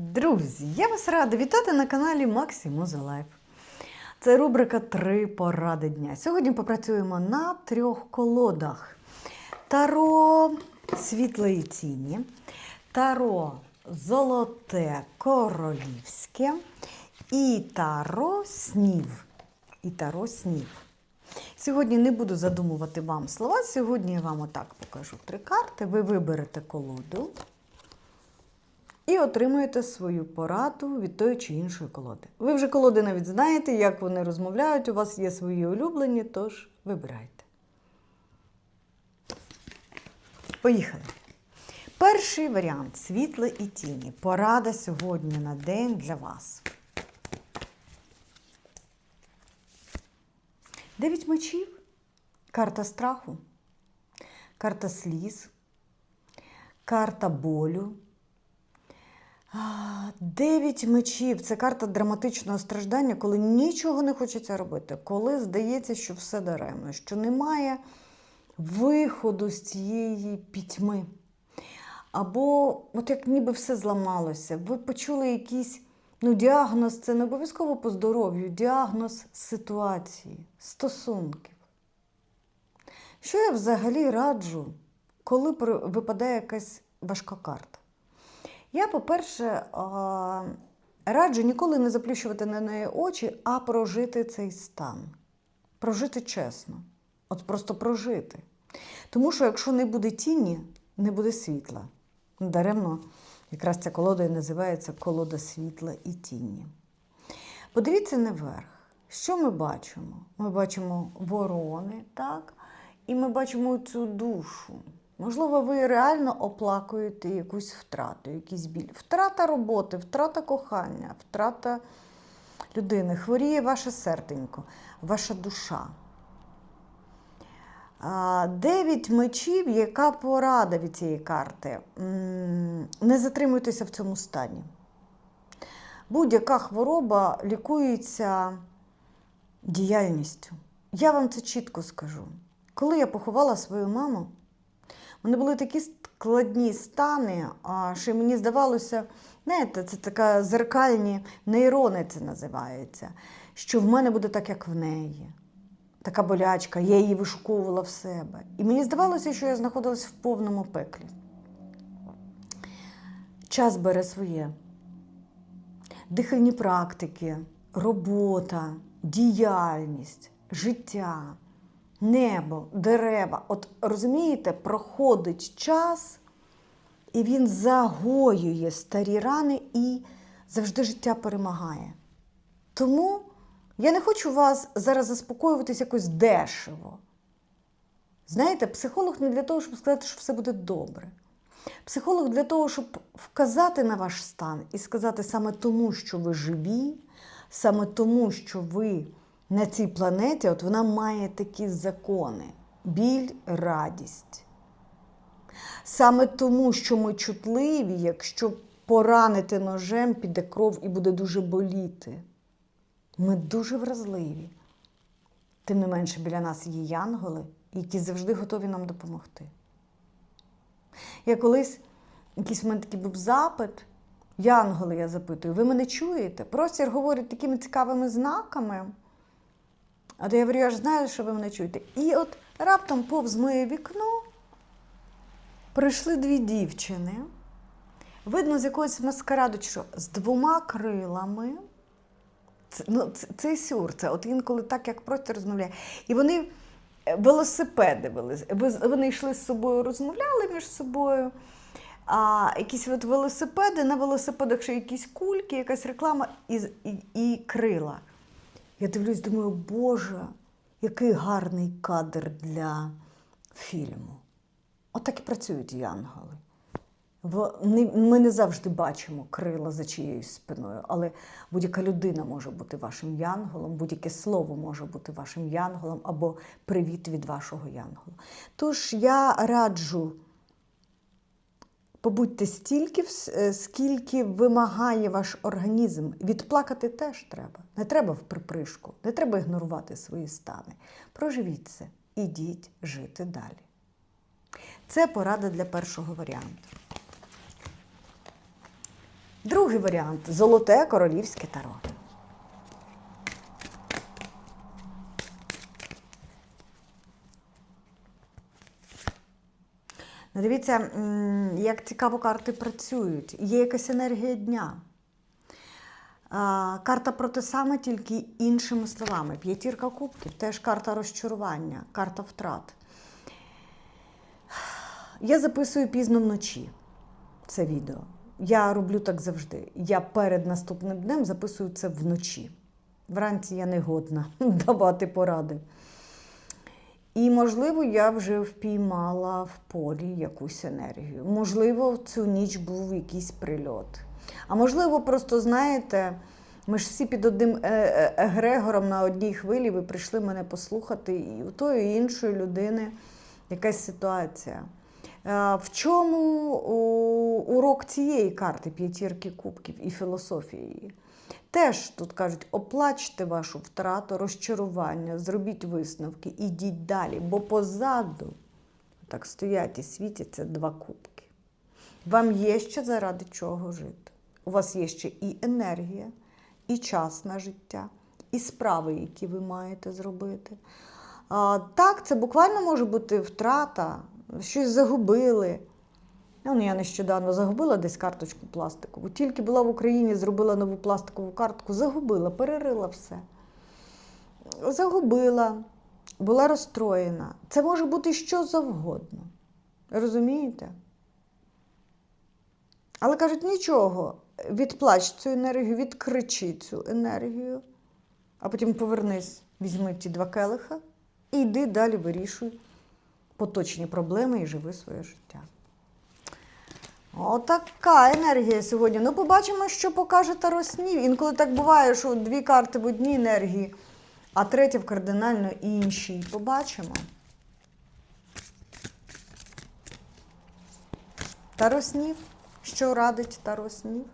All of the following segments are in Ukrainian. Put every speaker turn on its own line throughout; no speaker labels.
Друзі, я вас рада вітати на каналі Максі Музелайф. Це рубрика Три поради дня. Сьогодні попрацюємо на трьох колодах: Таро світлої тіні, Таро Золоте Королівське і Таро Снів. І Таро Снів. Сьогодні не буду задумувати вам слова. Сьогодні я вам отак покажу три карти. Ви виберете колоду і отримуєте свою пораду від тої чи іншої колоди. Ви вже колоди навіть знаєте, як вони розмовляють, у вас є свої улюблені, тож вибирайте. Поїхали. Перший варіант світло і тіні. Порада сьогодні на день для вас. Дев'ять мечів, карта страху, карта сліз, карта болю. Дев'ять мечів це карта драматичного страждання, коли нічого не хочеться робити, коли здається, що все даремно, що немає виходу з цієї пітьми. Або, от як ніби все зламалося, ви почули якийсь ну, діагноз, це не обов'язково по здоров'ю, діагноз ситуації, стосунків. Що я взагалі раджу, коли випадає якась важка карта? Я, по-перше, раджу ніколи не заплющувати на неї очі, а прожити цей стан. Прожити чесно. От просто прожити. Тому що якщо не буде тіні, не буде світла. Даремно якраз ця колода і називається колода світла і тіні. Подивіться наверх. Що ми бачимо? Ми бачимо ворони, так? І ми бачимо цю душу. Можливо, ви реально оплакуєте якусь втрату, якийсь біль. Втрата роботи, втрата кохання, втрата людини. Хворіє ваше серденько, ваша душа. Дев'ять мечів, яка порада від цієї карти? Не затримуйтеся в цьому стані. Будь-яка хвороба лікується діяльністю. Я вам це чітко скажу. Коли я поховала свою маму, мене були такі складні стани, що мені здавалося, знаєте, це така зеркальні нейрони це називається, що в мене буде так, як в неї. Така болячка, я її вишуковувала в себе. І мені здавалося, що я знаходилась в повному пеклі. Час бере своє. Дихальні практики, робота, діяльність, життя, небо, дерева. От розумієте, проходить час, і він загоює старі рани, і завжди життя перемагає. Тому я не хочу вас зараз заспокоюватись якось дешево. Знаєте, психолог не для того, щоб сказати, що все буде добре. Психолог для того, щоб вказати на ваш стан і сказати саме тому, що ви живі, саме тому, що ви на цій планеті, от вона має такі закони: біль, радість. Саме тому, що ми чутливі, якщо поранити ножем, піде кров і буде дуже боліти. Ми дуже вразливі. Тим не менше, біля нас є янголи, які завжди готові нам допомогти. Я колись, якийсь в мене такий був запит, янголи, я запитую, ви мене чуєте? Простір говорить такими цікавими знаками. А то я говорю, я ж знаю, що ви мене чуєте. І от раптом повз моє вікно прийшли дві дівчини. Видно, з якоїсь маскараду, що, з двома крилами. Це, ну, це, це сюр, це от інколи так, як просто розмовляє. І вони е, велосипеди вели. Вони йшли з собою, розмовляли між собою. А якісь от велосипеди, на велосипедах ще якісь кульки, якась реклама і, і, і крила. Я дивлюсь, думаю, Боже, який гарний кадр для фільму. Отак і працюють янголи. Ми не завжди бачимо крила за чиєюсь спиною, але будь-яка людина може бути вашим янголом, будь-яке слово може бути вашим янголом або привіт від вашого янгола. Тож я раджу побудьте стільки, е, скільки вимагає ваш організм. Відплакати теж треба. Не треба в припришку, не треба ігнорувати свої стани. Проживіть це, ідіть жити далі. Це порада для першого варіанту. Другий варіант золоте королівське таро. Дивіться, як цікаво карти працюють. Є якась енергія дня. Карта про те саме, тільки іншими словами. П'ятірка кубків теж карта розчарування, карта втрат. Я записую пізно вночі це відео. Я роблю так завжди. Я перед наступним днем записую це вночі. Вранці я не годна давати поради. І, можливо, я вже впіймала в полі якусь енергію. Можливо, в цю ніч був якийсь прильот. А можливо, просто знаєте, ми ж всі під одним е- е- егрегором на одній хвилі, ви прийшли мене послухати, і у тої і іншої людини якась ситуація. Е, В чому урок цієї карти п'ятірки кубків і філософії? Теж тут кажуть, оплачте вашу втрату, розчарування, зробіть висновки, ідіть далі, бо позаду так стоять і світяться два кубки. Вам є ще заради чого жити. У вас є ще і енергія, і час на життя, і справи, які ви маєте зробити. А, так, це буквально може бути втрата, щось загубили. Ну, я нещодавно загубила десь карточку пластикову. Тільки була в Україні, зробила нову пластикову картку, загубила, перерила все. Загубила, була розстроєна. Це може бути що завгодно. Розумієте? Але кажуть, нічого, відплач цю енергію, відкричи цю енергію, а потім повернись, візьми ті два келиха і йди далі вирішуй поточні проблеми і живи своє життя. Отака енергія сьогодні. Ну, побачимо, що покаже Таро снів. Інколи так буває, що дві карти в одній енергії, а третя в кардинально іншій. Побачимо. Таро снів. Що радить Таро снів?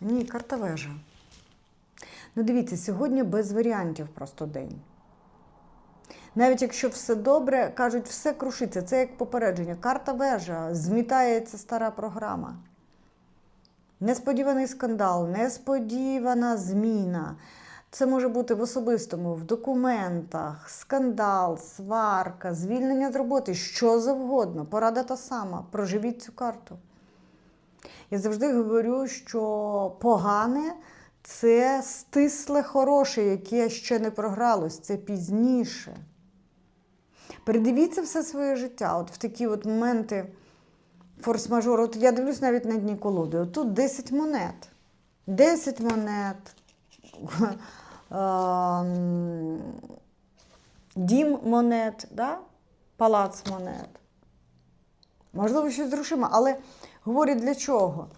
Ні, карта вежа. Ну, дивіться, сьогодні без варіантів просто день. Навіть якщо все добре, кажуть, все крушиться. Це як попередження. Карта вежа, змітається стара програма. Несподіваний скандал, несподівана зміна. Це може бути в особистому, в документах, скандал, сварка, звільнення з роботи, що завгодно. Порада та сама. Проживіть цю карту. Я завжди говорю, що погане це стисле хороше, яке ще не програлось, це пізніше. Передивіться все своє життя. От в такі от моменти форс-мажору. От я дивлюсь навіть на дні колоди. От тут 10 монет. 10 монет. Ем, Дім монет, да? палац монет. Можливо, щось з але говорять для чого?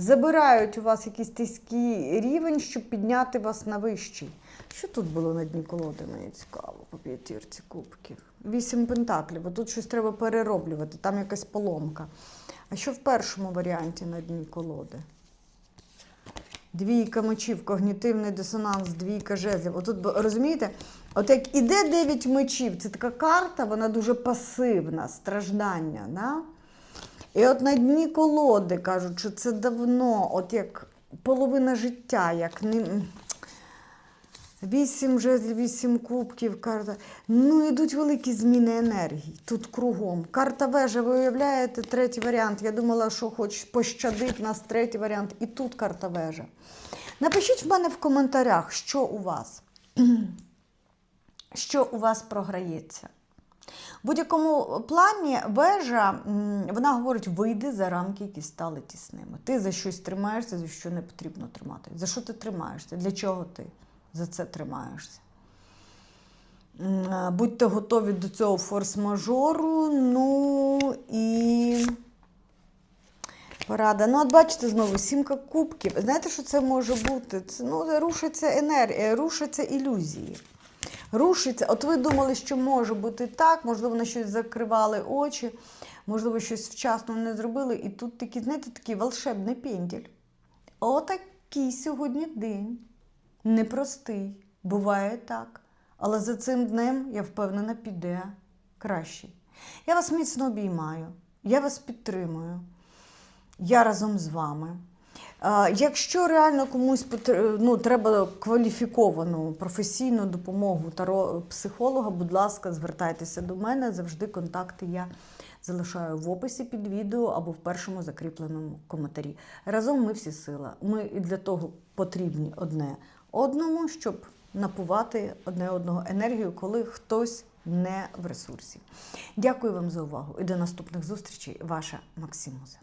Забирають у вас якийсь тиський рівень, щоб підняти вас на вищий. Що тут було на дні колоди? Мені цікаво, по п'ятірці кубків. Вісім пентаклів, а тут щось треба перероблювати, там якась поломка. А що в першому варіанті на дні колоди? Двійка мечів, когнітивний дисонанс, двійка жезлів. Отут, розумієте, от як іде 9 мечів, це така карта, вона дуже пасивна, страждання. Да? І от на дні колоди кажуть, що це давно, от як половина життя, як не. Вісім жезлів, вісім кубків, карта. Ну, йдуть великі зміни енергії. Тут кругом. Карта вежа, ви уявляєте, третій варіант. Я думала, що хоч пощадить нас третій варіант. І тут карта вежа. Напишіть в мене в коментарях, що у вас. Що у вас програється. В будь-якому плані вежа, вона говорить, вийди за рамки, які стали тісними. Ти за щось тримаєшся, за що не потрібно тримати. За що ти тримаєшся? Для чого ти за це тримаєшся? Будьте готові до цього форс-мажору. Ну і порада. Ну, от бачите, знову сімка кубків. Знаєте, що це може бути? Це ну, рушиться енергія, рушаться ілюзії. Рушиться. От ви думали, що може бути так, можливо, на щось закривали очі, можливо, щось вчасно не зробили. І тут такий, знаєте, такий волшебний пенділь. Отакий сьогодні день. Непростий. Буває так. Але за цим днем, я впевнена, піде краще. Я вас міцно обіймаю, я вас підтримую. Я разом з вами. Якщо реально комусь ну, треба кваліфіковану професійну допомогу таро психолога, будь ласка, звертайтеся до мене. Завжди контакти я залишаю в описі під відео або в першому закріпленому коментарі. Разом ми всі сила. Ми і для того потрібні одне одному, щоб напувати одне одного енергію, коли хтось не в ресурсі. Дякую вам за увагу і до наступних зустрічей. Ваша Максимуза.